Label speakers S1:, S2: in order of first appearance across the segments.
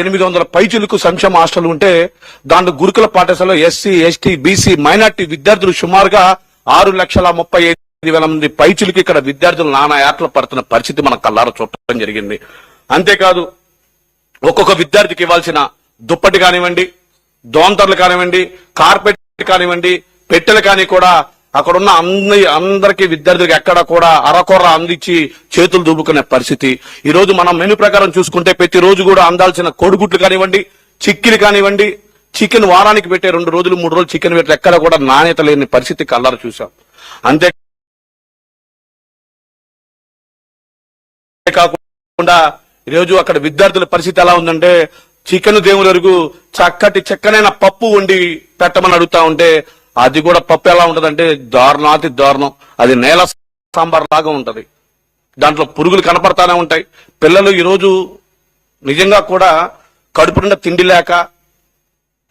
S1: ఎనిమిది వందల పైచులకు సంక్షేమ హాస్టల్ ఉంటే దాంట్లో గురుకుల పాఠశాలలో ఎస్సీ ఎస్టీ బీసీ మైనార్టీ విద్యార్థులు సుమారుగా ఆరు లక్షల ముప్పై ఐదు వేల మంది పైచులకు ఇక్కడ విద్యార్థులు నానా ఏటలు పడుతున్న పరిస్థితి మన కళ్ళారా చూడటం జరిగింది. అంతేకాదు ఒక్కొక్క విద్యార్థికి ఇవ్వాల్సిన దుప్పటి కానివ్వండి దోంతర్లు కానివ్వండి కార్పెట్ కానివ్వండి పెట్టెలు కానీ కూడా అక్కడున్న అందరి అందరికి విద్యార్థులకు ఎక్కడ కూడా అరకొర అందించి చేతులు దుబ్బుకునే పరిస్థితి. ఈ రోజు మనం మెను ప్రకారం చూసుకుంటే ప్రతిరోజు కూడా అందాల్సిన కోడిగుడ్లు కానివ్వండి చిక్కిలు కానివ్వండి చికెన్ వారానికి పెట్టే రెండు రోజులు మూడు రోజులు చికెన్ పెట్టే ఎక్కడ కూడా నాణ్యత లేని పరిస్థితి కల్లారు చూసాం అంతే కాకుండా ఈరోజు అక్కడ విద్యార్థుల పరిస్థితి ఎలా ఉందంటే చికెన్ దేవుని వరకు చక్కటి చక్కనైన పప్పు వండి పెట్టమని అడుగుతా ఉంటే అది కూడా పప్పు ఎలా ఉంటదంటే దారుణాతి దారుణం. అది నేల సాంబార్ లాగా ఉంటది. దాంట్లో పురుగులు కనపడతానే ఉంటాయి. పిల్లలు ఈరోజు నిజంగా కూడా కడుపు నిండా తిండి లేక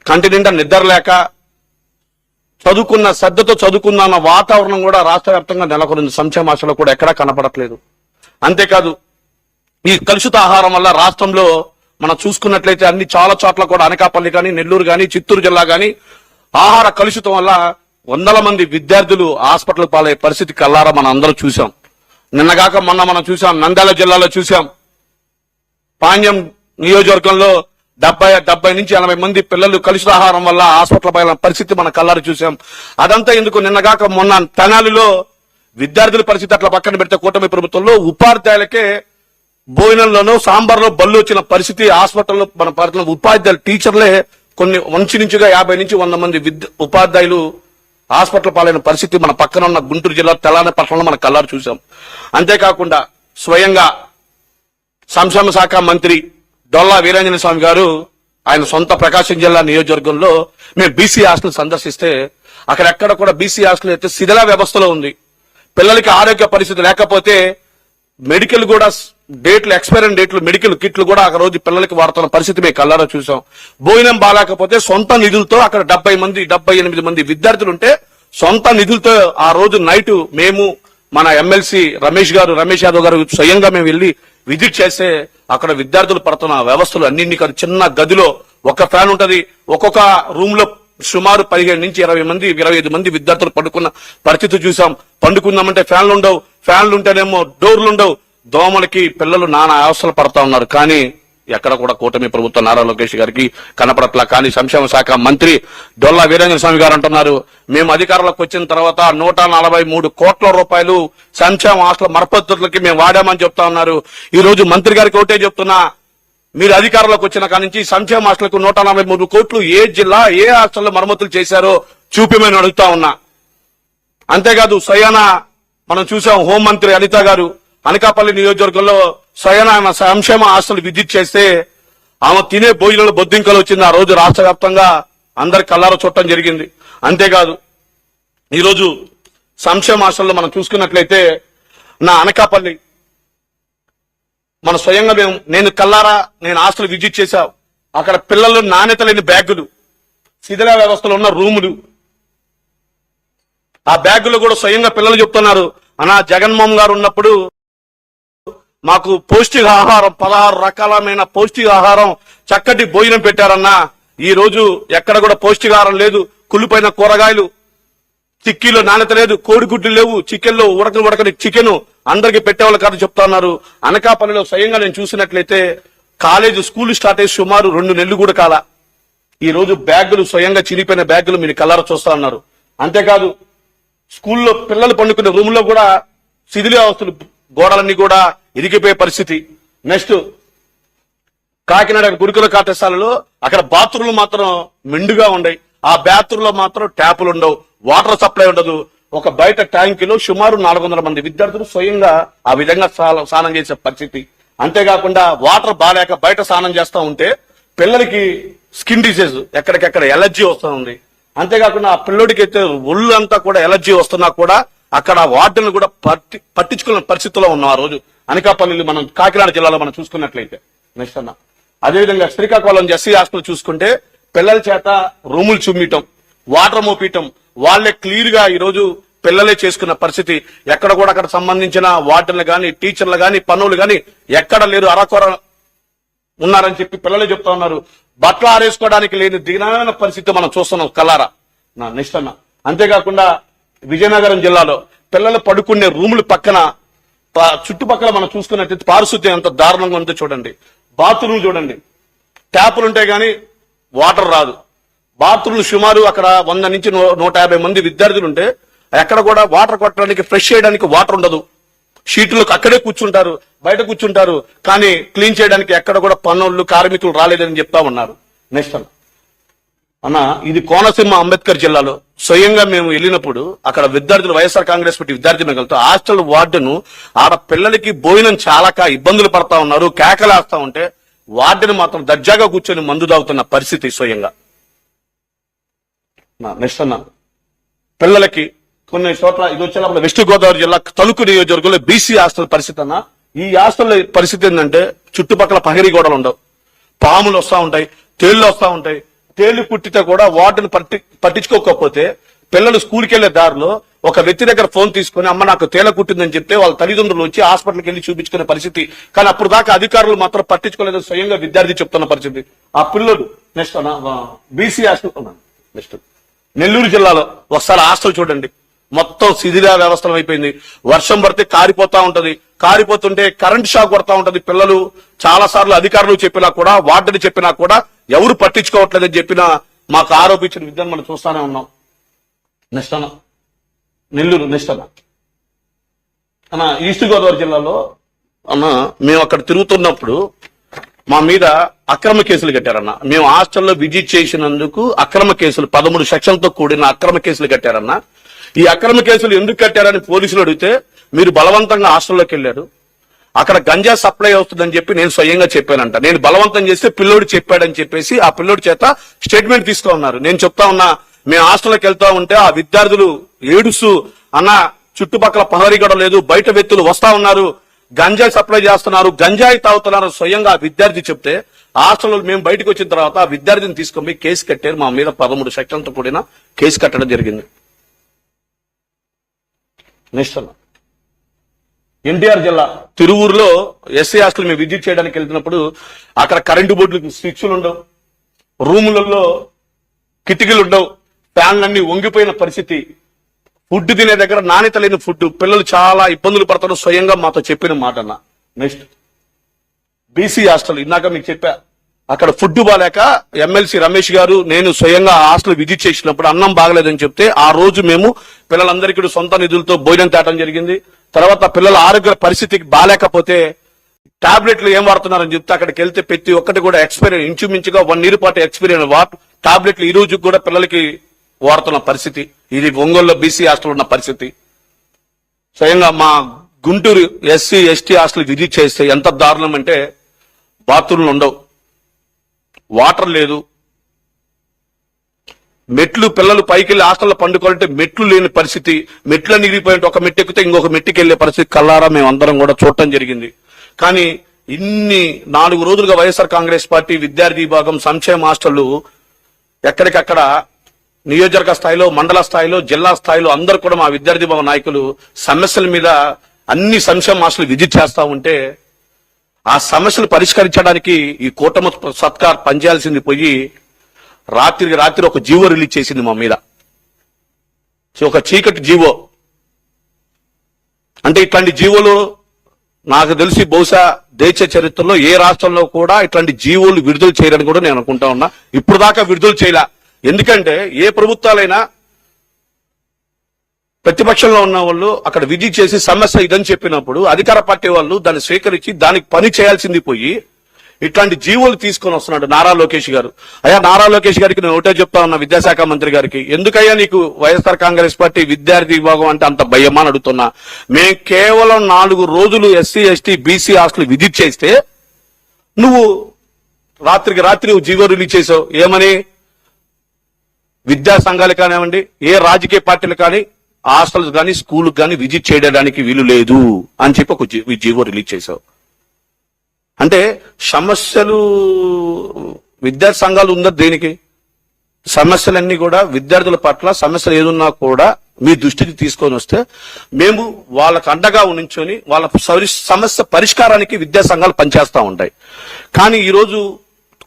S1: కంటి నిండా నిద్ర లేక చదువుకున్న శ్రద్ధతో చదువుకున్న అన్న వాతావరణం కూడా రాష్ట్ర వ్యాప్తంగా నెలకొంది సంక్షేమ ఆశలో కూడా ఎక్కడా కనపడట్లేదు. అంతేకాదు ఈ కలుషిత ఆహారం వల్ల రాష్ట్రంలో మనం చూసుకున్నట్లయితే అన్ని చాలా చోట్ల కూడా అనకాపల్లి కానీ నెల్లూరు కానీ చిత్తూరు జిల్లా కానీ ఆహార కలుషితం వల్ల వందల మంది విద్యార్థులు హాస్పిటల్ పాలయ్యే పరిస్థితి కల్లారా మనం అందరూ చూసాం నిన్నగాక మొన్న మనం చూసాం నంద్యాల జిల్లాలో చూసాం పాండ్యం నియోజకవర్గంలో డెబ్బై డెబ్బై నుంచి ఎనభై మంది పిల్లలు కలుషిత ఆహారం వల్ల హాస్పిటల్ పైన పరిస్థితి మన కల్లారి చూసాం అదంతా ఎందుకు నిన్నగాక మొన్న తెనాలిలో విద్యార్థుల పరిస్థితి అట్లా పక్కన పెడితే కూటమి ప్రభుత్వంలో ఉపాధ్యాయులకే భోజనంలోనూ సాంబార్లో బళ్ళు వచ్చిన పరిస్థితి హాస్పిటల్లో మన పరిస్థితుల్లో ఉపాధ్యాయులు టీచర్లే కొన్ని మంచి నుంచిగా యాభై నుంచి వంద మంది విద్య ఉపాధ్యాయులు హాస్పిటల్ పాలైన పరిస్థితి మన పక్కన ఉన్న గుంటూరు జిల్లా తెలంగాణ పట్టణంలో మన కల్లారు చూసాం అంతేకాకుండా స్వయంగా సంక్షేమ శాఖ మంత్రి డొల్లా వీరాంజన స్వామి గారు ఆయన సొంత ప్రకాశం జిల్లా నియోజకవర్గంలో మేము బీసీ హాస్టల్ సందర్శిస్తే అక్కడెక్కడ కూడా బీసీ హాస్టల్ అయితే శిథిల వ్యవస్థలో ఉంది. పిల్లలకి ఆరోగ్య పరిస్థితి లేకపోతే మెడికల్ కూడా డేట్లు ఎక్స్పైరీ డేట్లు మెడికల్ కిట్లు కూడా ఆ రోజు పిల్లలకి వాడుతున్న పరిస్థితి మేము కల్లారా చూసాం భోజనం బాగాలేకపోతే సొంత నిధులతో అక్కడ డెబ్బై మంది డెబ్బై ఎనిమిది మంది విద్యార్థులు ఉంటే సొంత నిధులతో ఆ రోజు నైట్ మేము మన ఎమ్మెల్సీ రమేష్ గారు రమేష్ యాదవ్ గారు స్వయంగా మేము వెళ్ళి విజిట్ చేస్తే అక్కడ విద్యార్థులు పడుతున్న వ్యవస్థలు అన్నింటినీ చిన్న గదిలో ఒక ఫ్యాన్ ఉంటది ఒక్కొక్క రూమ్లో సుమారు పదిహేను నుంచి ఇరవై మంది ఇరవై ఐదు మంది విద్యార్థులు పండుకున్న పరిస్థితి చూసాం పండుకుందామంటే ఫ్యాన్లు ఉండవు ఫ్యాన్లు ఉంటేనేమో డోర్లు ఉండవు దోమలకి పిల్లలు నానా అవస్థలు పడతా ఉన్నారు. కానీ ఎక్కడ కూడా కూటమి ప్రభుత్వం నారా లోకేష్ గారికి కనపడట్లా. కానీ సంక్షేమ శాఖ మంత్రి డొల్లా వీరేంద్ర స్వామి గారు అంటున్నారు. మేము అధికారంలోకి వచ్చిన తర్వాత నూట నలభై మూడు కోట్ల రూపాయలు సంక్షేమ ఆస్తుల మరపద్ధతులకి మేము వాడామని చెప్తా ఉన్నారు. ఈ రోజు మంత్రి గారికి ఒకటే చెప్తున్నా. మీరు అధికారంలోకి వచ్చిన కాడి నుంచి సంక్షేమ హాస్టల్కు నూట నలభై మూడు కోట్లు ఏ జిల్లా ఏ హాస్టల్లో మరమ్మతులు చేశారో చూపిమని అడుగుతా ఉన్నా. అంతేకాదు స్వయాన మనం చూసాం హోంమంత్రి అనిత గారు అనకాపల్లి నియోజకవర్గంలో స్వయాన ఆమె సంక్షేమ హాస్టల్ విజిట్ చేస్తే ఆమె తినే భోజనంలో బొద్దింకలు వచ్చింది. ఆ రోజు రాష్ట్ర వ్యాప్తంగా అందరి కల్లార చూడటం జరిగింది. అంతేకాదు ఈరోజు సంక్షేమ హాస్టల్లో మనం చూసుకున్నట్లయితే నా అనకాపల్లి మన స్వయంగా మేము నేను కల్లారా నేను హాస్టల్ విజిట్ చేశా. అక్కడ పిల్లలు నాణ్యత లేని బ్యాగులు శిథిల వ్యవస్థలో ఉన్న రూములు. ఆ బ్యాగులు కూడా స్వయంగా పిల్లలు చెప్తున్నారు అనా జగన్మోహన్ గారు ఉన్నప్పుడు మాకు పౌష్టికాహారం పదహారు రకాలమైన పౌష్టికాహారం చక్కటి భోజనం పెట్టారన్నా. ఈ రోజు ఎక్కడ కూడా పౌష్టికాహారం లేదు కుళ్ళిపోయిన కూరగాయలు చిక్కీలో నాణ్యత లేదు కోడిగుడ్లు లేవు చికెన్లో ఉడకని ఉడకని చికెన్ అందరికి పెట్టేవాళ్ళు కాదు చెప్తా ఉన్నారు. అనకాపల్లిలో స్వయంగా నేను చూసినట్లయితే కాలేజ్ స్కూల్ స్టార్ట్ అయ్యి సుమారు రెండు నెలలు కూడా కాల. ఈ రోజు బ్యాగులు స్వయంగా చిరిగిపోయిన బ్యాగులు మీరు కలర్ చూస్తా ఉన్నారు. అంతేకాదు స్కూల్లో పిల్లలు పండుకునే రూమ్లో కూడా శిథిలి అవస్థలు గోడలన్నీ కూడా ఇరిగిపోయే పరిస్థితి. నెక్స్ట్ కాకినాడ గురుకుల పాఠశాలలో అక్కడ బాత్రూమ్లు మాత్రం మెండుగా ఉండయి. ఆ బాత్రూమ్లో మాత్రం ట్యాపులు ఉండవు వాటర్ సప్లై ఉండదు. ఒక బయట ట్యాంకులో సుమారు నాలుగు వందల మంది విద్యార్థులు స్వయంగా ఆ విధంగా స్నానం- స్నానం చేసే పరిస్థితి. అంతేకాకుండా వాటర్ బాగాలేక బయట స్నానం చేస్తూ ఉంటే పిల్లలకి స్కిన్ డిసీజ్ ఎక్కడికెక్కడ ఎలర్జీ వస్తూ ఉంది. అంతేకాకుండా ఆ పిల్లడికి అయితే ఒళ్ళు అంతా కూడా ఎలర్జీ వస్తున్నా కూడా అక్కడ వార్డులను కూడా పట్టి పట్టించుకున్న పరిస్థితిలో ఉన్నాం ఆ రోజు. అనకాపల్లి మనం కాకినాడ జిల్లాలో మనం చూసుకున్నట్లయితే. నెక్స్ట్ అన్న. అదేవిధంగా శ్రీకాకుళం ఎస్సీ హాస్టల్ చూసుకుంటే పిల్లల చేత రూములు చుమ్మిటం వాటర్ మోపియటం వాళ్ళే క్లియర్గా ఈరోజు పిల్లలే చేసుకున్న పరిస్థితి. ఎక్కడ కూడా అక్కడ సంబంధించిన వార్డులు గాని టీచర్లు గాని పనులు గాని ఎక్కడ లేరు. అరకొర ఉన్నారని చెప్పి పిల్లలే చెప్తా ఉన్నారు. బట్టలు ఆరేసుకోవడానికి లేని దిగనమైన పరిస్థితి మనం చూస్తున్నాం కలారా నా నెక్స్ట్ అంతేకాకుండా విజయనగరం జిల్లాలో పిల్లలు పడుకునే రూములు పక్కన చుట్టుపక్కల మనం చూసుకున్నట్టయితే పారిశుద్ధ్యం ఎంత దారుణంగా ఉందో చూడండి. బాత్రూమ్ చూడండి. ట్యాపులు ఉంటాయి కానీ వాటర్ రాదు. బాత్రూమ్ సుమారు అక్కడ వంద నుంచి నూ- నూట యాభై మంది విద్యార్థులు ఉంటే ఎక్కడ కూడా వాటర్ కొట్టడానికి ఫ్రెష్ చేయడానికి వాటర్ ఉండదు. షీట్లకు అక్కడే కూర్చుంటారు బయట కూర్చుంటారు. కానీ క్లీన్ చేయడానికి ఎక్కడ కూడా పనులు కార్మికులు రాలేదని చెప్తా ఉన్నారు. నెక్స్ట్ అన్న. అన్న ఇది కోనసీమ అంబేద్కర్ జిల్లాలో. స్వయంగా మేము వెళ్ళినప్పుడు అక్కడ విద్యార్థులు వైఎస్ఆర్ కాంగ్రెస్ పార్టీ విద్యార్థి మిగలతో హాస్టల్ వార్డును ఆడ పిల్లలకి భోజనం చాలాక ఇబ్బందులు పడతా ఉన్నారు కేకలేస్తా ఉంటే వార్డుని మాత్రం దర్జాగా కూర్చొని మందు తాగుతున్న పరిస్థితి స్వయంగా. నెక్స్ట్ అన్న. పిల్లలకి కొన్ని చోట్ల ఇది వచ్చేటప్పుడు వెస్ట్ గోదావరి జిల్లా తలుకు నియోజకవర్గంలో బీసీ హాస్టల్ పరిస్థితి అన్న. ఈ హాస్టల్ పరిస్థితి ఏంటంటే చుట్టుపక్కల పహరీ గోడలు ఉండవు. పాములు వస్తా ఉంటాయి తేళ్ళు వస్తా ఉంటాయి. తేళ్ళు కుట్టితే కూడా వాటిని పట్టి పట్టించుకోకపోతే పిల్లలు స్కూల్కి వెళ్ళే దారిలో ఒక వ్యక్తి దగ్గర ఫోన్ తీసుకుని అమ్మ నాకు తేల కుట్టిందని చెప్తే వాళ్ళ తల్లిదండ్రులు వచ్చి హాస్పిటల్కి వెళ్ళి చూపించుకునే పరిస్థితి. కానీ అప్పుడు దాకా అధికారులు మాత్రం పట్టించుకోలేదు స్వయంగా విద్యార్థి చెప్తున్న పరిస్థితి. ఆ పిల్లలు next BC hostel next Nellore జిల్లాలో ఒకసారి హాస్టల్ చూడండి. మొత్తం శిథిల వ్యవస్థలం అయిపోయింది. వర్షం పడితే కారిపోతా ఉంటది. కారిపోతుంటే కరెంట్ షాక్ కొడతా ఉంటది. పిల్లలు చాలా సార్లు అధికారులు చెప్పినా కూడా వార్డుని చెప్పినా కూడా ఎవరు పట్టించుకోవట్లేదని చెప్పినా మాకు ఆరోపించిన విద్యను మనం చూస్తానే ఉన్నాం. నిష్టన నెల్లూరు నిష్టన అన్న. అన్న ఈస్ట్ గోదావరి జిల్లాలో అన్న మేము అక్కడ తిరుగుతున్నప్పుడు మా మీద అక్రమ కేసులు కట్టారన్న. మేము హాస్టల్లో విజిట్ చేసినందుకు అక్రమ కేసులు పదమూడు సెక్షన్లతో కూడిన అక్రమ కేసులు కట్టారన్న. ఈ అక్రమ కేసులు ఎందుకు కట్టారని పోలీసులు అడిగితే మీరు బలవంతంగా హాస్టల్లోకి వెళ్ళారు. అక్కడ గంజా సప్లై అవుతుందని చెప్పి నేను స్వయంగా చెప్పానంట. నేను బలవంతం చేస్తే పిల్లోడు చెప్పాడని చెప్పేసి ఆ పిల్లోడి చేత స్టేట్మెంట్ తీసుకో ఉన్నారు నేను చెప్తా ఉన్నా మేము హాస్టల్లోకి వెళ్తా ఉంటే ఆ విద్యార్థులు ఏడుస్తూ అన్న చుట్టుపక్కల పహరీ గడ లేదు బయట వ్యక్తులు వస్తా ఉన్నారు గంజాయి సప్లై చేస్తున్నారు గంజాయి తాగుతున్నారు స్వయంగా విద్యార్థి చెప్తే హాస్టల్లో మేము బయటకు వచ్చిన తర్వాత ఆ విద్యార్థిని తీసుకొని కేసు కట్టారు మా మీద పదమూడు సెక్షన్లతో కూడిన కేసు కట్టడం జరిగింది. నెక్స్ట్ ఎన్టీఆర్ జిల్లా తిరువూరులో ఎస్సీ హాస్టల్ మేము విజిట్ చేయడానికి వెళ్తున్నప్పుడు అక్కడ కరెంటు బోర్డులు స్విచ్లు ఉండవు రూములలో కిటికీలు ఉండవు ఫ్యాన్లన్నీ వంగిపోయిన పరిస్థితి. ఫుడ్ తినే దగ్గర నాణ్యత లేని ఫుడ్. పిల్లలు చాలా ఇబ్బందులు పడతారు. స్వయంగా మాతో చెప్పిన మాట అన్న నెక్స్ట్ బీసీ హాస్టల్. ఇందాక మీకు చెప్పా. అక్కడ ఫుడ్ బాగాలేక ఎమ్మెల్సీ రమేష్ గారు నేను స్వయంగా హాస్టల్ విజిట్ చేసినప్పుడు అన్నం బాగలేదని చెప్తే ఆ రోజు మేము పిల్లలందరికీ సొంత నిధులతో భోజనం తేటం జరిగింది. తర్వాత పిల్లల ఆరోగ్య పరిస్థితికి బాగాలేకపోతే టాబ్లెట్లు ఏం వాడుతున్నారని చెప్తే అక్కడికి వెళ్తే ప్రతి ఒక్కటి కూడా ఎక్స్పైరీ ఇంచుమించుగా వన్ ఇయర్ పాటు ఎక్స్పైరీ వాట్ టాబ్లెట్లు ఈ రోజు కూడా పిల్లలకి వాడుతున్న పరిస్థితి ఇది ఒంగోలులో బీసీ హాస్టల్ ఉన్న పరిస్థితి. స్వయంగా మా Guntur SC ST hostel visit చేస్తే ఎంత దారుణం అంటే బాత్రూమ్లు ఉండవు. వాటర్ లేదు. మెట్లు పిల్లలు పైకి వెళ్ళి హాస్టల్లో పండుకోవాలంటే మెట్లు లేని పరిస్థితి. మెట్లు నిరిగిపోయినట్టు ఒక మెట్టు ఎక్కితే ఇంకొక మెట్టుకి వెళ్ళే పరిస్థితి కల్లారా మేము అందరం కూడా చూడటం జరిగింది. కానీ ఇన్ని నాలుగు రోజులుగా వైఎస్ఆర్ కాంగ్రెస్ పార్టీ విద్యార్థి విభాగం సంక్షేమ హాస్టళ్ళు ఎక్కడికక్కడ నియోజకవర్గ స్థాయిలో మండల స్థాయిలో జిల్లా స్థాయిలో అందరూ కూడా మా విద్యార్థి భవన నాయకులు సమస్యల మీద అన్ని సంక్షేమ హాస్టల్ విజిట్ చేస్తా ఉంటే ఆ సమస్యలు పరిష్కరించడానికి ఈ కూటమి సత్కార్ పనిచేయాల్సింది పోయి రాత్రికి రాత్రి ఒక జీవో రిలీజ్ చేసింది మా మీద. ఒక చీకటి జీవో. అంటే ఇట్లాంటి జీవోలు నాకు తెలిసి బహుశా దేశ చరిత్రలో ఏ రాష్ట్రంలో కూడా ఇట్లాంటి జీవోలు విడుదల చేయరని కూడా నేను అనుకుంటా ఉన్నా. ఇప్పుడు దాకా విడుదల చేయలే. ఎందుకంటే ఏ ప్రభుత్వాలైనా ప్రతిపక్షంలో ఉన్న వాళ్ళు అక్కడ విజిట్ చేసి సమస్య ఇదని చెప్పినప్పుడు అధికార పార్టీ వాళ్ళు దాన్ని స్వీకరించి దానికి పని చేయాల్సింది పోయి ఇట్లాంటి జీవోలు తీసుకొని వస్తున్నాడు నారా లోకేష్ గారు. అయ్యా నారా లోకేష్ గారికి నేను ఒకటే చెప్తా ఉన్నా విద్యాశాఖ మంత్రి గారికి. ఎందుకయ్యా నీకు వైఎస్ఆర్ కాంగ్రెస్ పార్టీ విద్యార్థి విభాగం అంటే అంత భయమా అని అడుగుతున్నా. మేము కేవలం నాలుగు రోజులు SC ST BC hostel visit చేస్తే నువ్వు రాత్రికి రాత్రి నువ్వు జీవో రిలీజ్ చేసావు. ఏమని? విద్యా సంఘాలు కానివ్వండి ఏ రాజకీయ పార్టీలు కానీ హాస్టల్స్ కానీ స్కూల్ కానీ విజిట్ చేయడానికి వీలు లేదు అని చెప్పి ఒక జీవో రిలీజ్ చేశావు. అంటే సమస్యలు విద్యా సంఘాలు ఉందా దేనికి? సమస్యలన్నీ కూడా విద్యార్థుల పట్ల సమస్యలు ఏదున్నా కూడా మీ దృష్టికి తీసుకొని వస్తే మేము వాళ్ళకు అండగా ఉంచుకొని వాళ్ళ సమస్య పరిష్కారానికి విద్యా సంఘాలు పనిచేస్తూ ఉంటాయి. కానీ ఈరోజు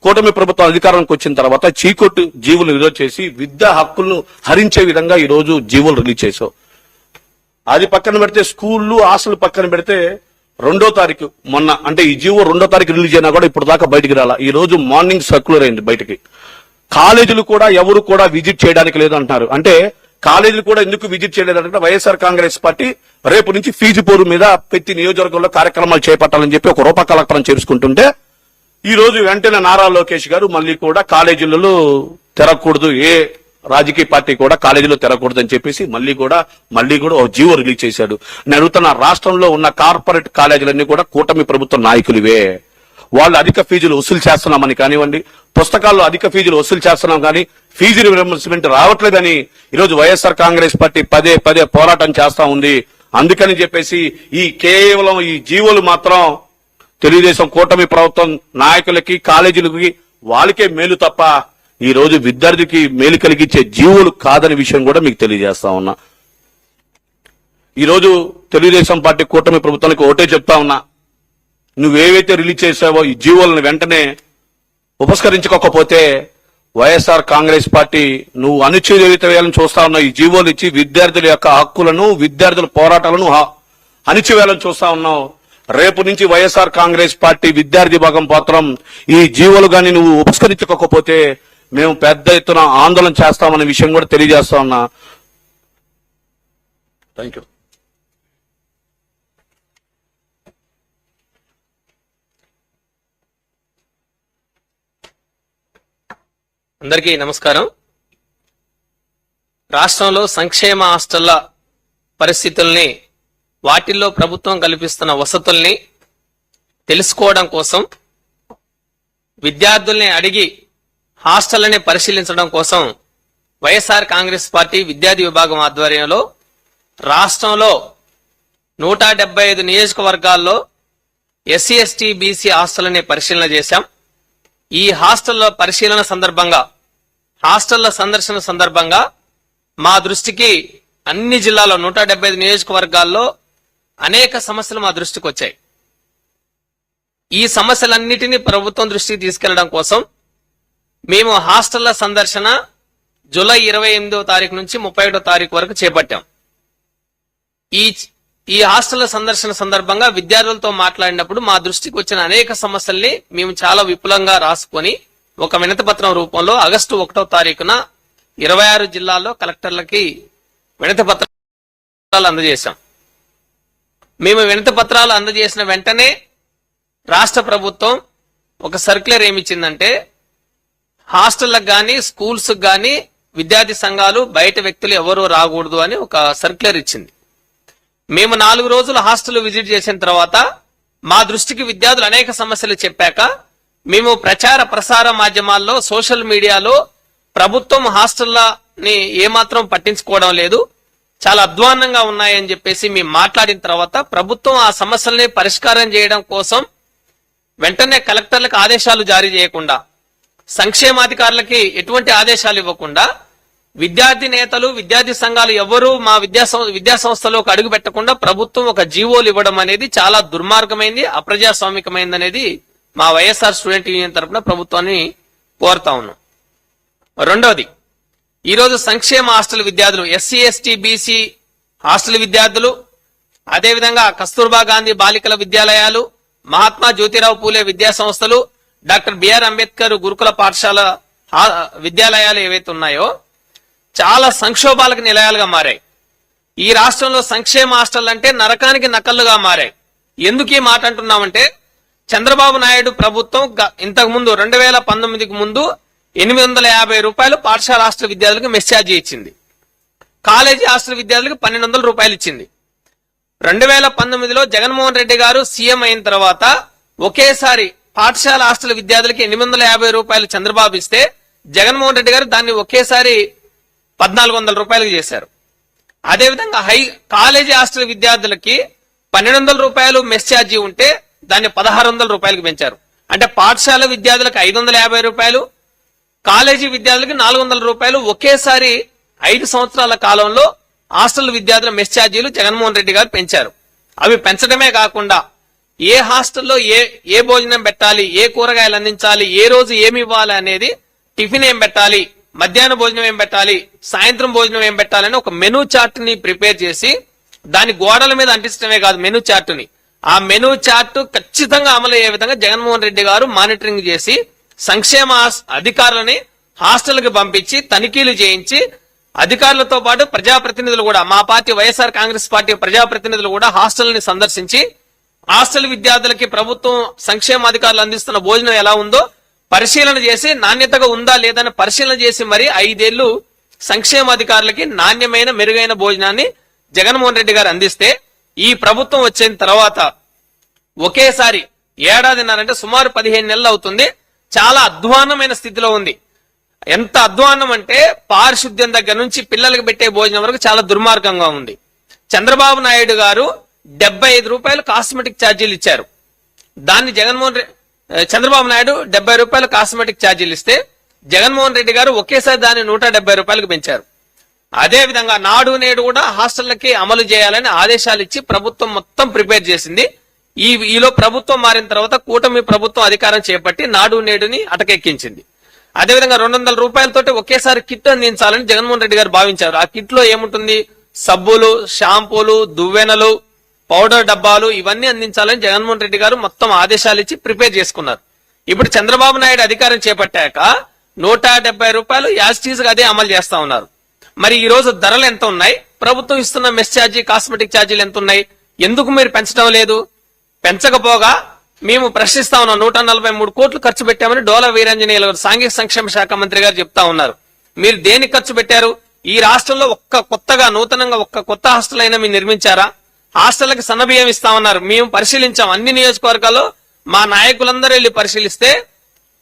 S1: కూటమి ప్రభుత్వం అధికారానికి వచ్చిన తర్వాత చీకొట్టు జీవులు విడుదల చేసి విద్యా హక్కులను హరించే విధంగా ఈ రోజు జీవులు రిలీజ్ చేశావు. అది పక్కన పెడితే స్కూళ్ళు ఆశలు పక్కన పెడితే రెండో తారీఖు మొన్న అంటే ఈ జీవో రెండో తారీఖు రిలీజ్ అయినా కూడా ఇప్పుడు దాకా బయటికి రాలా. ఈ రోజు మార్నింగ్ సర్క్యులర్ అయింది బయటికి. కాలేజీలు కూడా ఎవరు కూడా విజిట్ చేయడానికి లేదు అంటున్నారు. అంటే కాలేజీలు కూడా ఎందుకు విజిట్ చేయలేదంటే వైఎస్ఆర్ కాంగ్రెస్ పార్టీ రేపు నుంచి ఫీజు పోరు మీద ప్రతి నియోజకవర్గంలో కార్యక్రమాలు చేపట్టాలని చెప్పి ఒక రూప కలెక్టరం చేసుకుంటుంటే ఈ రోజు వెంటనే నారా లోకేష్ గారు మళ్ళీ కూడా కాలేజీలలో తెరకూడదు. ఏ రాజకీయ పార్టీ కూడా కాలేజీలో తెరకూడదు అని చెప్పేసి మళ్ళీ కూడా మళ్ళీ కూడా ఒక జీవో రిలీజ్ చేశాడు. నేను అడుగుతున్న రాష్ట్రంలో ఉన్న కార్పొరేట్ కాలేజీలన్నీ కూడా కూటమి ప్రభుత్వ నాయకులివే. వాళ్ళు అధిక ఫీజులు వసూలు చేస్తున్నామని కానివ్వండి పుస్తకాల్లో అధిక ఫీజులు వసూలు చేస్తున్నాం కానీ ఫీజు రియంబర్స్మెంట్ రావట్లేదని ఈరోజు వైఎస్ఆర్ కాంగ్రెస్ పార్టీ పదే పదే పోరాటం చేస్తా ఉంది. అందుకని చెప్పేసి ఈ కేవలం ఈ జీవోలు మాత్రం తెలుగుదేశం కూటమి ప్రభుత్వం నాయకులకి కాలేజీలకి వాళ్ళకే మేలు తప్ప ఈ రోజు విద్యార్థికి మేలు కలిగించే జీవులు కాదని విషయం కూడా మీకు తెలియజేస్తా ఉన్నా. ఈరోజు తెలుగుదేశం పార్టీ కూటమి ప్రభుత్వానికి ఒకటే చెప్తా ఉన్నా. నువ్వేవైతే రిలీజ్ చేసావో ఈ జీవోలను వెంటనే ఉపస్కరించుకోకపోతే వైఎస్ఆర్ కాంగ్రెస్ పార్టీ నువ్వు అణిచివేత వేయాలని చూస్తా ఉన్నావు ఈ జీవోలు ఇచ్చి విద్యార్థుల యొక్క హక్కులను విద్యార్థుల పోరాటాలను హ- అణిచివేయాలని చూస్తా ఉన్నావు. రేపు నుంచి వైఎస్ఆర్ కాంగ్రెస్ పార్టీ విద్యార్థి భాగం పాత్రం ఈ జీవోలు గాని నువ్వు ఉపస్కరించకపోతే మేము పెద్ద ఎత్తున ఆందోళన చేస్తామనే విషయం కూడా తెలియజేస్తా ఉన్నా. థ్యాంక్ యూ
S2: అందరికీ నమస్కారం. రాష్ట్రంలో సంక్షేమ హాస్టళ్ళ పరిస్థితుల్ని వాటిల్లో ప్రభుత్వం కల్పిస్తున్న వసతుల్ని తెలుసుకోవడం కోసం విద్యార్థుల్ని అడిగి హాస్టల్ని పరిశీలించడం కోసం వైఎస్ఆర్ కాంగ్రెస్ పార్టీ విద్యార్థి విభాగం ఆధ్వర్యంలో రాష్ట్రంలో నూట డెబ్బై ఐదు నియోజకవర్గాల్లో ఎస్సీ ఎస్టీ బీసీ హాస్టల్ని పరిశీలన చేశాం. ఈ హాస్టల్లో పరిశీలన సందర్భంగా హాస్టళ్ళ సందర్శన సందర్భంగా మా దృష్టికి అన్ని జిల్లాలో నూట డెబ్బై ఐదు నియోజకవర్గాల్లో అనేక సమస్యలు మా దృష్టికి వచ్చాయి. ఈ సమస్యలన్నిటినీ ప్రభుత్వం దృష్టికి తీసుకెళ్ళడం కోసం మేము హాస్టళ్ళ సందర్శన జూలై ఇరవై ఎనిమిదో తారీఖు నుంచి ముప్పై ఒకటో తారీఖు వరకు చేపట్టాం. ఈ ఈ హాస్టళ్ళ సందర్శన సందర్భంగా విద్యార్థులతో మాట్లాడినప్పుడు మా దృష్టికి వచ్చిన అనేక సమస్యల్ని మేము చాలా విపులంగా రాసుకొని ఒక వినతి పత్రం రూపంలో ఆగస్టు ఒకటో తారీఖున ఇరవై ఆరు జిల్లాల్లో కలెక్టర్లకి వినతి పత్రాలు అందజేశాం. మేము వినతి పత్రాలు అందజేసిన వెంటనే రాష్ట్ర ప్రభుత్వం ఒక సర్క్యులర్ ఏమిచ్చిందంటే హాస్టళ్ళకు కానీ స్కూల్స్ కానీ విద్యార్థి సంఘాలు బయట వ్యక్తులు ఎవరూ రాకూడదు అని ఒక సర్క్యులర్ ఇచ్చింది. మేము నాలుగు రోజులు హాస్టల్ విజిట్ చేసిన తర్వాత మా దృష్టికి విద్యార్థులు అనేక సమస్యలు చెప్పాక మేము ప్రచార ప్రసార మాధ్యమాల్లో సోషల్ మీడియాలో ప్రభుత్వం హాస్టల్లని ఏమాత్రం పట్టించుకోవడం లేదు. చాలా అధ్వాన్నంగా ఉన్నాయని చెప్పేసి మేము మాట్లాడిన తర్వాత ప్రభుత్వం ఆ సమస్యల్ని పరిష్కారం చేయడం కోసం వెంటనే కలెక్టర్లకు ఆదేశాలు జారీ చేయకుండా సంక్షేమాధికారులకి ఎటువంటి ఆదేశాలు ఇవ్వకుండా విద్యార్థి నేతలు విద్యార్థి సంఘాలు ఎవరూ మా విద్యా సం- విద్యా సంస్థలోకి అడుగు పెట్టకుండా ప్రభుత్వం ఒక జీవోలు ఇవ్వడం అనేది చాలా దుర్మార్గమైంది అప్రజాస్వామికమైంది అనేది మా వైఎస్ఆర్ స్టూడెంట్ యూనియన్ తరపున ప్రభుత్వాన్ని కోరుతా ఉన్నాం. రెండవది ఈరోజు సంక్షేమ హాస్టల్ విద్యార్థులు ఎస్సీ ఎస్టీ బీసీ హాస్టల్ విద్యార్థులు అదేవిధంగా కస్తూర్బా గాంధీ బాలికల విద్యాలయాలు మహాత్మా జ్యోతిరావు పూలే విద్యా సంస్థలు డాక్టర్ బిఆర్ అంబేద్కర్ గురుకుల పాఠశాల విద్యాలయాలు ఏవైతే ఉన్నాయో చాలా సంక్షోభాలకు నిలయాలుగా మారాయి. ఈ రాష్ట్రంలో సంక్షేమ హాస్టల్ అంటే నరకానికి నకల్లుగా మారాయి. ఎందుకు ఈ మాట అంటున్నామంటే చంద్రబాబు నాయుడు ప్రభుత్వం ఇంతకు ముందు రెండు వేల పంతొమ్మిదికి ముందు ఎనిమిది వందల యాభై రూపాయలు పాఠశాల హాస్టల్ విద్యార్థులకు మెస్సాజీ ఇచ్చింది. కాలేజీ హాస్టల్ విద్యార్థులకు పన్నెండు వందల రూపాయలు ఇచ్చింది. రెండు వేల పంతొమ్మిదిలో జగన్మోహన్ రెడ్డి గారు సీఎం అయిన తర్వాత ఒకేసారి పాఠశాల హాస్టల్ విద్యార్థులకి ఎనిమిది వందల యాభై రూపాయలు చంద్రబాబు ఇస్తే జగన్మోహన్ రెడ్డి గారు దాన్ని ఒకేసారి పద్నాలుగు వందల రూపాయలకు చేశారు. అదేవిధంగా హై కాలేజీ హాస్టల్ విద్యార్థులకి పన్నెండు వందల రూపాయలు మెస్ ఛార్జీ ఉంటే దాన్ని పదహారు వందల రూపాయలకు పెంచారు. అంటే పాఠశాల విద్యార్థులకు ఐదు వందల యాభై రూపాయలు కాలేజీ విద్యార్థులకి నాలుగు వందల రూపాయలు ఒకేసారి ఐదు సంవత్సరాల కాలంలో హాస్టల్ విద్యార్థుల మెస్ ఛార్జీలు జగన్మోహన్ రెడ్డి గారు పెంచారు. అవి పెంచడమే కాకుండా ఏ హాస్టల్లో ఏ ఏ భోజనం పెట్టాలి ఏ కూరగాయలు అందించాలి ఏ రోజు ఏమి ఇవ్వాలి అనేది టిఫిన్ ఏం పెట్టాలి మధ్యాహ్న భోజనం ఏం పెట్టాలి సాయంత్రం భోజనం ఏం పెట్టాలని ఒక మెనూ చార్ట్ని ప్రిపేర్ చేసి దాని గోడల మీద అంటించడమే కాదు మెనూ చార్ట్ని ఆ మెనూ చార్ట్ ఖచ్చితంగా అమలు అయ్యే విధంగా జగన్మోహన్ రెడ్డి గారు మానిటరింగ్ చేసి సంక్షేమ అధికారులని హాస్టల్కి పంపించి తనిఖీలు చేయించి అధికారులతో పాటు ప్రజాప్రతినిధులు కూడా మా పార్టీ వైఎస్ఆర్ కాంగ్రెస్ పార్టీ ప్రజాప్రతినిధులు కూడా హాస్టల్ని సందర్శించి హాస్టల్ విద్యార్థులకి ప్రభుత్వం సంక్షేమ అధికారులు అందిస్తున్న భోజనం ఎలా ఉందో పరిశీలన చేసి నాణ్యతగా ఉందా లేదని పరిశీలన చేసి మరి ఐదేళ్ళు సంక్షేమ అధికారులకి నాణ్యమైన మెరుగైన భోజనాన్ని జగన్మోహన్ రెడ్డి గారు అందిస్తే ఈ ప్రభుత్వం వచ్చిన తర్వాత ఒకేసారి ఏడాదిన్నరంటే సుమారు పదిహేను నెలలు అవుతుంది. చాలా అధ్వానమైన స్థితిలో ఉంది. ఎంత అధ్వానం అంటే పారిశుద్ధ్యం దగ్గర నుంచి పిల్లలకు పెట్టే భోజనం వరకు చాలా దుర్మార్గంగా ఉంది. చంద్రబాబు నాయుడు గారు డెబ్బై ఐదు రూపాయలు కాస్మెటిక్ ఛార్జీలు ఇచ్చారు. దాన్ని జగన్మోహన్ చంద్రబాబు నాయుడు డెబ్బై రూపాయలు కాస్మెటిక్ ఛార్జీలు ఇస్తే జగన్మోహన్ రెడ్డి గారు ఒకేసారి దాన్ని నూట డెబ్బై రూపాయలకు పెంచారు. అదే విధంగా నాడు నేడు కూడా హాస్టళ్ళకి అమలు చేయాలని ఆదేశాలు ఇచ్చి ప్రభుత్వం మొత్తం ప్రిపేర్ చేసింది. ఈ ఈలో ప్రభుత్వం మారిన తర్వాత కూటమి ప్రభుత్వం అధికారం చేపట్టి నాడు నేడుని అటకెక్కించింది. అదేవిధంగా రెండు వందల రూపాయలతోటి ఒకేసారి కిట్ అందించాలని జగన్మోహన్ రెడ్డి గారు భావించారు. ఆ కిట్లో ఏముంటుంది? సబ్బులు షాంపూలు దువ్వెనలు పౌడర్ డబ్బాలు ఇవన్నీ అందించాలని జగన్మోహన్ రెడ్డి గారు మొత్తం ఆదేశాలు ఇచ్చి ప్రిపేర్ చేసుకున్నారు. ఇప్పుడు చంద్రబాబు నాయుడు అధికారం చేపట్టాక నూట డెబ్బై రూపాయలు యాజ్టీస్గా అదే అమలు చేస్తా ఉన్నారు. మరి ఈ రోజు ధరలు ఎంత ఉన్నాయి? ప్రభుత్వం ఇస్తున్న మెస్ ఛార్జీ కాస్మెటిక్ ఛార్జీలు ఎంత ఉన్నాయి? ఎందుకు మీరు పెంచడం లేదు? పెంచకపోగా మేము ప్రశ్నిస్తా ఉన్నాం. నూట నలభై మూడు కోట్లు ఖర్చు పెట్టామని డోలా వీరాంజనేయులు గారు సాంఘిక సంక్షేమ శాఖ మంత్రి గారు చెప్తా ఉన్నారు. మీరు దేనికి ఖర్చు పెట్టారు? ఈ రాష్ట్రంలో ఒక్క కొత్తగా నూతనంగా ఒక్క కొత్త హాస్టల్ అయినా మీరు నిర్మించారా? హాస్టల్కి సన్నబియ్యం ఇస్తా ఉన్నారు. మేము పరిశీలించాం. అన్ని నియోజకవర్గాల్లో మా నాయకులందరూ వెళ్ళి పరిశీలిస్తే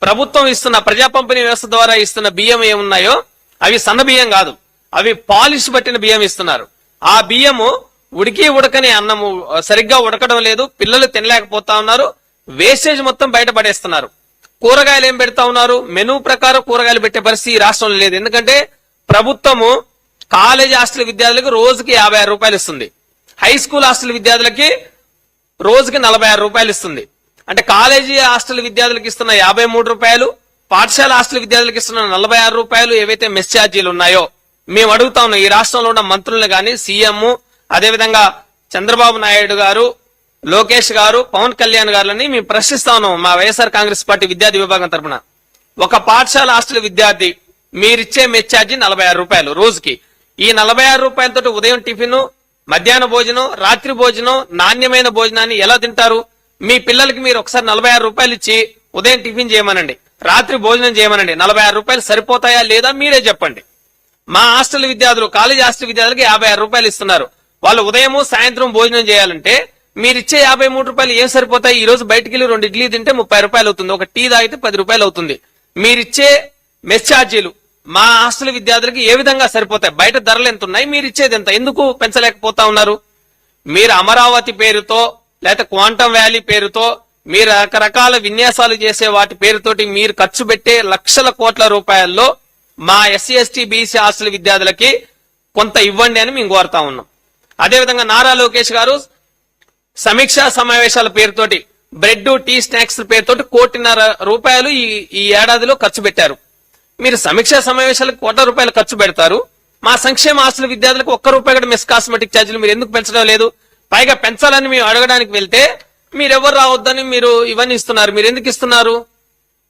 S2: ప్రభుత్వం ఇస్తున్న ప్రజా పంపిణీ వ్యవస్థ ద్వారా ఇస్తున్న బియ్యం ఏమున్నాయో అవి సన్న బియ్యం కాదు. అవి పాలిష్ పట్టిన బియ్యం ఇస్తున్నారు. ఆ బియ్యము ఉడికి ఉడకని అన్నము సరిగ్గా ఉడకడం లేదు పిల్లలు తినలేకపోతా ఉన్నారు వేస్టేజ్ మొత్తం బయట పడేస్తున్నారు. కూరగాయలు ఏం పెడతా ఉన్నారు? మెనూ ప్రకారం కూరగాయలు పెట్టే పరిస్థితి ఈ రాష్ట్రంలో లేదు. ఎందుకంటే ప్రభుత్వము కాలేజీ హాస్టల్ విద్యార్థులకు రోజుకి యాభై ఆరు రూపాయలు ఇస్తుంది. హై స్కూల్ హాస్టల్ విద్యార్థులకి రోజుకి నలభై ఆరు రూపాయలు ఇస్తుంది. అంటే కాలేజీ హాస్టల్ విద్యార్థులకు ఇస్తున్న యాభై మూడు రూపాయలు పాఠశాల హాస్టల్ విద్యార్థులకు ఇస్తున్న నలభై ఆరు రూపాయలు ఏవైతే మెస్ ఛార్జీలు ఉన్నాయో మేము అడుగుతా ఉన్నాం ఈ రాష్ట్రంలో ఉన్న మంత్రులను గాని సీఎం అదేవిధంగా చంద్రబాబు నాయుడు గారు లోకేష్ గారు పవన్ కళ్యాణ్ గారులని మేము ప్రశ్నిస్తా ఉన్నాం మా వైఎస్ఆర్ కాంగ్రెస్ పార్టీ విద్యార్థి విభాగం తరపున. ఒక పాఠశాల హాస్టల్ విద్యార్థి మీరిచ్చే మెస్ ఛార్జీ నలభై ఆరు రూపాయలు రోజుకి. ఈ నలభై ఆరు రూపాయలతో ఉదయం టిఫిన్ మధ్యాహ్న భోజనం రాత్రి భోజనం నాణ్యమైన భోజనాన్ని ఎలా తింటారు? మీ పిల్లలకి మీరు ఒకసారి నలభై ఆరు రూపాయలు ఇచ్చి ఉదయం టిఫిన్ చేయమనండి. రాత్రి భోజనం చేయమనండి. నలభై ఆరు రూపాయలు సరిపోతాయా లేదా మీరే చెప్పండి. మా హాస్టల్ విద్యార్థులు కాలేజ్ హాస్టల్ విద్యార్థులకి యాభై ఆరు రూపాయలు ఇస్తున్నారు. వాళ్ళు ఉదయము సాయంత్రం భోజనం చేయాలంటే మీరు ఇచ్చే యాభై మూడు రూపాయలు ఏం సరిపోతాయి? ఈ రోజు బయటికి వెళ్ళి రెండు ఇడ్లీ తింటే ముప్పై రూపాయలు అవుతుంది. ఒక టీ తాగితే పది రూపాయలు అవుతుంది. మీరిచ్చే మెస్ ఛార్జీలు మా హాస్టల్ విద్యార్థులకి ఏ విధంగా సరిపోతాయి? బయట ధరలు ఎంత ఉన్నాయి మీరు ఇచ్చేది ఎంత? ఎందుకు పెంచలేకపోతా ఉన్నారు? మీరు అమరావతి పేరుతో లేకపోతే క్వాంటమ్ వ్యాలీ పేరుతో మీరు రకరకాల విన్యాసాలు చేసే వాటి పేరుతోటి మీరు ఖర్చు పెట్టే లక్షల కోట్ల రూపాయల్లో మా ఎస్సీ ఎస్టీ బీసీ హాస్టల్ విద్యార్థులకి కొంత ఇవ్వండి అని మేము కోరుతా ఉన్నాం. అదేవిధంగా నారా లోకేష్ గారు సమీక్షా సమావేశాల పేరుతోటి బ్రెడ్ టీ స్నాక్స్ పేరుతోటి కోటిన్నర రూపాయలు ఈ ఈ ఏడాదిలో ఖర్చు పెట్టారు. మీరు సమీక్షా సమావేశాలకు కోట్ల రూపాయలు ఖర్చు పెడతారు. మా సంక్షేమ ఆస్తులు విద్యార్థులకు ఒక్క రూపాయి కూడా మెస్ కాస్మెటిక్ ఛార్జీలు మీరు ఎందుకు పెంచడం లేదు? పైగా పెంచాలని మేము అడగడానికి వెళ్తే మీరు ఎవరు రావద్దని మీరు ఇవన్నీ ఇస్తున్నారు. మీరు ఎందుకు ఇస్తున్నారు?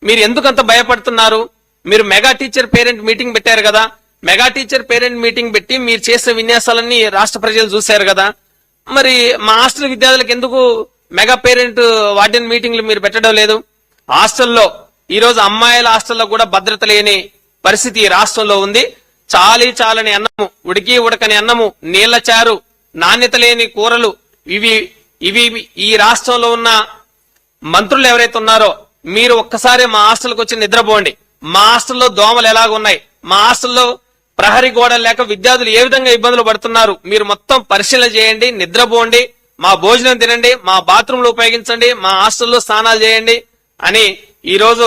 S2: మీరు ఎందుకు అంత భయపడుతున్నారు? మీరు మెగా టీచర్ పేరెంట్ మీటింగ్ పెట్టారు కదా. మెగా టీచర్ పేరెంట్ మీటింగ్ పెట్టి మీరు చేసిన విన్యాసాలన్నీ రాష్ట్ర ప్రజలు చూశారు కదా. మరి మా హాస్టల్ విద్యార్థులకు ఎందుకు మెగా పేరెంట్ వార్డెన్ మీటింగ్లు మీరు పెట్టడం లేదు? హాస్టల్లో ఈ రోజు అమ్మాయిల హాస్టల్లో కూడా భద్రత లేని పరిస్థితి రాష్ట్రంలో ఉంది. చాలి చాలని అన్నము ఉడికి ఉడకని అన్నము నీళ్ళ చారు నాణ్యత లేని కూరలు ఇవి ఇవి ఈ రాష్ట్రంలో ఉన్న మంత్రులు ఎవరైతే ఉన్నారో మీరు ఒక్కసారి మా హాస్టల్కి వచ్చి నిద్రపోండి. మా హాస్టల్లో దోమలు ఎలాగున్నాయి? మా హాస్టల్లో ప్రహరీ గోడలు లేక విద్యార్థులు ఏ విధంగా ఇబ్బందులు పడుతున్నారు? మీరు మొత్తం పరిశీలన చేయండి నిద్రపోండి మా భోజనం తినండి మా బాత్రూంలు ఉపయోగించండి మా హాస్టల్లో స్నానాలు చేయండి అని ఈరోజు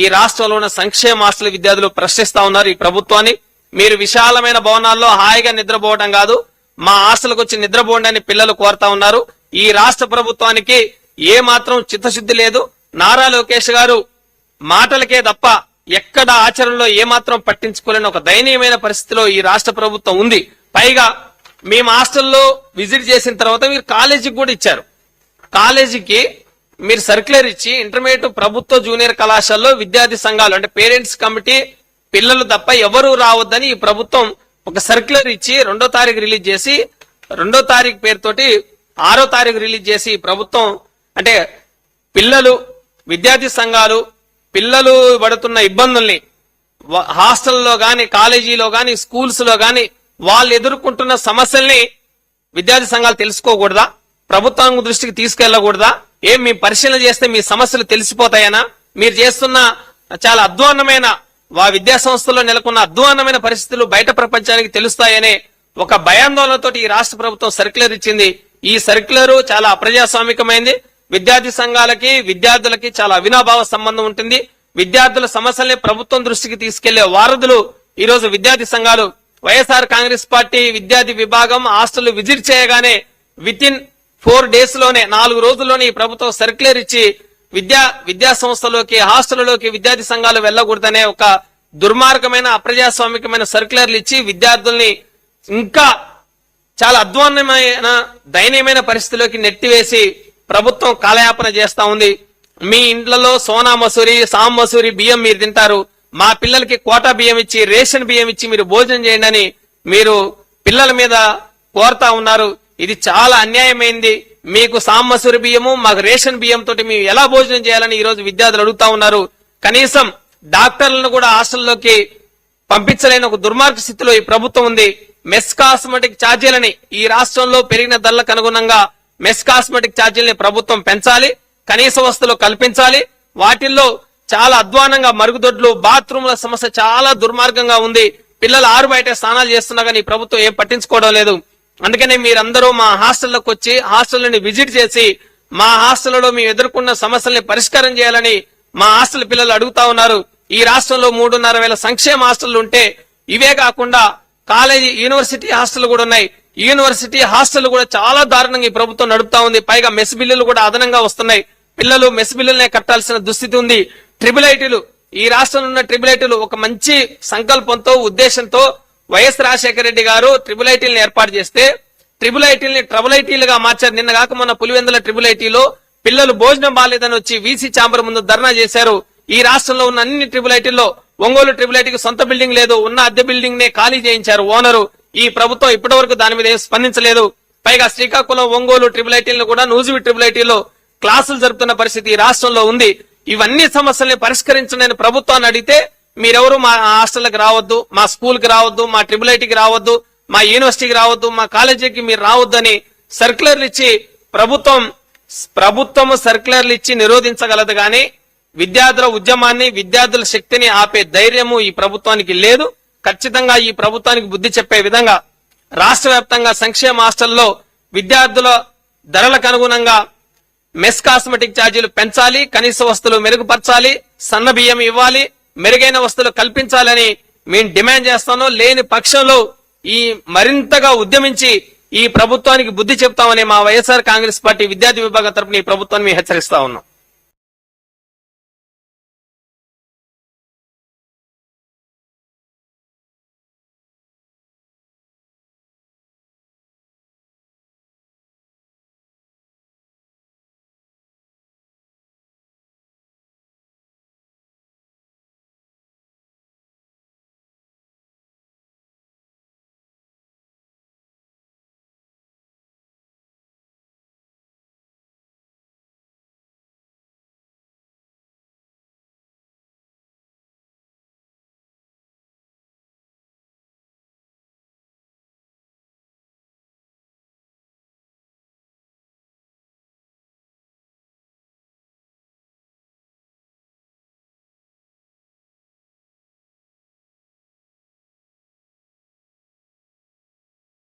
S2: ఈ రాష్ట్రంలో ఉన్న సంక్షేమ హాస్టల్ విద్యార్థులు ప్రశ్నిస్తా ఉన్నారు ఈ ప్రభుత్వాన్ని. మీరు విశాలమైన భవనాల్లో హాయిగా నిద్రపోవడం కాదు మా హాస్టల్కి వచ్చి నిద్రపోండి అని పిల్లలు కోరుతా ఉన్నారు. ఈ రాష్ట్ర ప్రభుత్వానికి ఏ మాత్రం చిత్తశుద్ధి లేదు. నారా లోకేష్ గారు మాటలకే తప్ప ఎక్కడ ఆచరణలో ఏమాత్రం పట్టించుకోలేని ఒక దయనీయమైన పరిస్థితిలో ఈ రాష్ట్ర ప్రభుత్వం ఉంది. పైగా మేము హాస్టల్లో విజిట్ చేసిన తర్వాత మీరు కాలేజీకి కూడా ఇచ్చారు. కాలేజీకి మీరు సర్క్యులర్ ఇచ్చి ఇంటర్మీడియట్ ప్రభుత్వ జూనియర్ కళాశాలలో విద్యార్థి సంఘాలు అంటే పేరెంట్స్ కమిటీ పిల్లలు తప్ప ఎవరు రావద్దని ఈ ప్రభుత్వం ఒక సర్క్యులర్ ఇచ్చి రెండో తారీఖు రిలీజ్ చేసి రెండో తారీఖు పేరుతోటి ఆరో తారీఖు రిలీజ్ చేసి ప్రభుత్వం అంటే పిల్లలు విద్యార్థి సంఘాలు పిల్లలు పడుతున్న ఇబ్బందుల్ని హాస్టల్లో కానీ కాలేజీలో కానీ స్కూల్స్లో కానీ వాళ్ళు ఎదుర్కొంటున్న సమస్యల్ని విద్యార్థి సంఘాలు తెలుసుకోకూడదా? ప్రభుత్వం దృష్టికి తీసుకెళ్ళకూడదా? ఏం మీ పరిశీలన చేస్తే మీ సమస్యలు తెలిసిపోతాయనా? మీరు చేస్తున్న చాలా అధ్వాన్నమైన వా విద్యా సంస్థల్లో నెలకొన్న అధ్వాన్నమైన పరిస్థితులు బయట ప్రపంచానికి తెలుస్తాయనే ఒక భయాందోళనతో ఈ రాష్ట్ర ప్రభుత్వం సర్క్యులర్ ఇచ్చింది. ఈ సర్క్యులర్ చాలా అప్రజాస్వామికమైంది. విద్యార్థి సంఘాలకి విద్యార్థులకి చాలా అవినాభావ సంబంధం ఉంటుంది. విద్యార్థుల సమస్యల్ని ప్రభుత్వం దృష్టికి తీసుకెళ్ళే వారధులు ఈ రోజు విద్యార్థి సంఘాలు వైఎస్ఆర్ కాంగ్రెస్ పార్టీ విద్యార్థి విభాగం హాస్టల్ విజిట్ చేయగానే విత్ ఇన్ ఫోర్ డేస్లోనే నాలుగు రోజుల్లోనే ఈ ప్రభుత్వం సర్క్యులర్ ఇచ్చి విద్యా విద్యా సంస్థలోకి హాస్టల్లోకి విద్యార్థి సంఘాలు వెళ్ళకూడదనే ఒక దుర్మార్గమైన అప్రజాస్వామికమైన సర్క్యులర్లు ఇచ్చి విద్యార్థుల్ని ఇంకా చాలా అధ్వాన్నమైన దయనీయమైన పరిస్థితిలోకి నెట్టివేసి ప్రభుత్వం కాలయాపన చేస్తా ఉంది. మీ ఇండ్లలో సోనా మసూరి సామ్ మసూరి బియ్యం మీరు తింటారు. మా పిల్లలకి కోటా బియ్యం ఇచ్చి రేషన్ బియ్యం ఇచ్చి మీరు భోజనం చేయండి అని మీరు పిల్లల మీద కోరుతా ఉన్నారు. ఇది చాలా అన్యాయమైంది. మీకు సామ్ మసూరి బియ్యము మాకు రేషన్ బియ్యం తోటి మేము ఎలా భోజనం చేయాలని ఈ రోజు విద్యార్థులు అడుగుతా ఉన్నారు. కనీసం డాక్టర్లను కూడా హాస్టల్లోకి పంపించలేని ఒక దుర్మార్గ స్థితిలో ఈ ప్రభుత్వం ఉంది. మెస్ కాస్మెటిక్ ఛార్జీలని ఈ రాష్ట్రంలో పెరిగిన ధరలకు అనుగుణంగా మెస్ కాస్మెటిక్ ఛార్జీలని ప్రభుత్వం పెంచాలి కనీస వస్తువులు కల్పించాలి వాటిల్లో చాలా అధ్వానంగా మరుగుదొడ్లు బాత్రూమ్ల సమస్య చాలా దుర్మార్గంగా ఉంది. పిల్లలు ఆరు బయట స్నానాలు చేస్తున్నా కానీ ప్రభుత్వం ఏం పట్టించుకోవడం లేదు. అందుకనే మీరందరూ మా హాస్టల్లోకి వచ్చి హాస్టల్ని విజిట్ చేసి మా హాస్టల్లో మేము ఎదుర్కొన్న సమస్యల్ని పరిష్కారం చేయాలని మా హాస్టల్ పిల్లలు అడుగుతా ఉన్నారు. ఈ రాష్ట్రంలో మూడున్నర వేల సంక్షేమ హాస్టళ్ళు ఉంటే ఇవే కాకుండా కాలేజీ యూనివర్సిటీ హాస్టల్ కూడా ఉన్నాయి. యూనివర్సిటీ హాస్టల్ కూడా చాలా దారుణంగా ఈ ప్రభుత్వం నడుపుతా ఉంది. పైగా మెస్ బిల్లులు కూడా అదనంగా వస్తున్నాయి. పిల్లలు మెస్ బిల్లులనే కట్టాల్సిన దుస్థితి ఉంది. ట్రిపుల్ ఐటీలు ఈ రాష్ట్రంలో ఉన్న ట్రిపుల్ ఐటీలు ఒక మంచి సంకల్పంతో ఉద్దేశంతో వైఎస్ రాజశేఖర రెడ్డి గారు ట్రిపుల్ ఐటీలను ఏర్పాటు చేస్తే ట్రిపుల్ ఐటీల్ని ట్రబుల్ ఐటీలుగా మార్చారు. నిన్న కాక మొన్న పులివెందుల ట్రిపుల్ ఐటీలో పిల్లలు భోజనం బాలేదని వచ్చి వీసీ ఛాంబర్ ముందు ధర్నా చేశారు. ఈ రాష్ట్రంలో ఉన్న అన్ని ట్రిపుల్ ఐటీల్లో ఒంగోలు ట్రిపుల్ ఐటీకి సొంత బిల్డింగ్ లేదు. ఉన్న అద్దె బిల్డింగ్ నే ఖాళీ చేయించారు ఓనరు. ఈ ప్రభుత్వం ఇప్పటి వరకు దాని మీద స్పందించలేదు. పైగా శ్రీకాకుళం ఒంగోలు ట్రిపుల్ ఐటీలను కూడా నూజివి ట్రిపుల్ ఐటీలో క్లాసులు జరుపుతున్న పరిస్థితి ఈ రాష్ట్రంలో ఉంది. ఇవన్నీ సమస్యల్ని పరిష్కరించలేని ప్రభుత్వాన్ని అడిగితే మీరెవరు మా హాస్టల్కి రావద్దు మా స్కూల్కి రావద్దు మా ట్రిపుల్ ఐటీకి రావద్దు మా యూనివర్సిటీకి రావద్దు మా కాలేజీకి మీరు రావద్దు అని సర్క్యులర్లు ఇచ్చి ప్రభుత్వం ప్రభుత్వం సర్క్యులర్లు ఇచ్చి నిరోధించగలదు. కానీ విద్యార్థుల ఉద్యమాన్ని విద్యార్థుల శక్తిని ఆపే ధైర్యము ఈ ప్రభుత్వానికి లేదు. ఖచ్చితంగా ఈ ప్రభుత్వానికి బుద్ధి చెప్పే విధంగా రాష్ట్ర వ్యాప్తంగా సంక్షేమ హాస్టల్లో విద్యార్థుల ధరలకు అనుగుణంగా మెస్ కాస్మెటిక్ ఛార్జీలు పెంచాలి కనీస వస్తువులు మెరుగుపరచాలి సన్న బియ్యం ఇవ్వాలి మెరుగైన వస్తువులు కల్పించాలని మేము డిమాండ్ చేస్తాను. లేని పక్షంలో ఈ మరింతగా ఉద్యమించి ఈ ప్రభుత్వానికి బుద్ధి చెప్తామని మా వైఎస్ఆర్ కాంగ్రెస్ పార్టీ విద్యార్థి విభాగం తరపున ఈ ప్రభుత్వాన్ని మేము హెచ్చరిస్తా ఉన్నాం.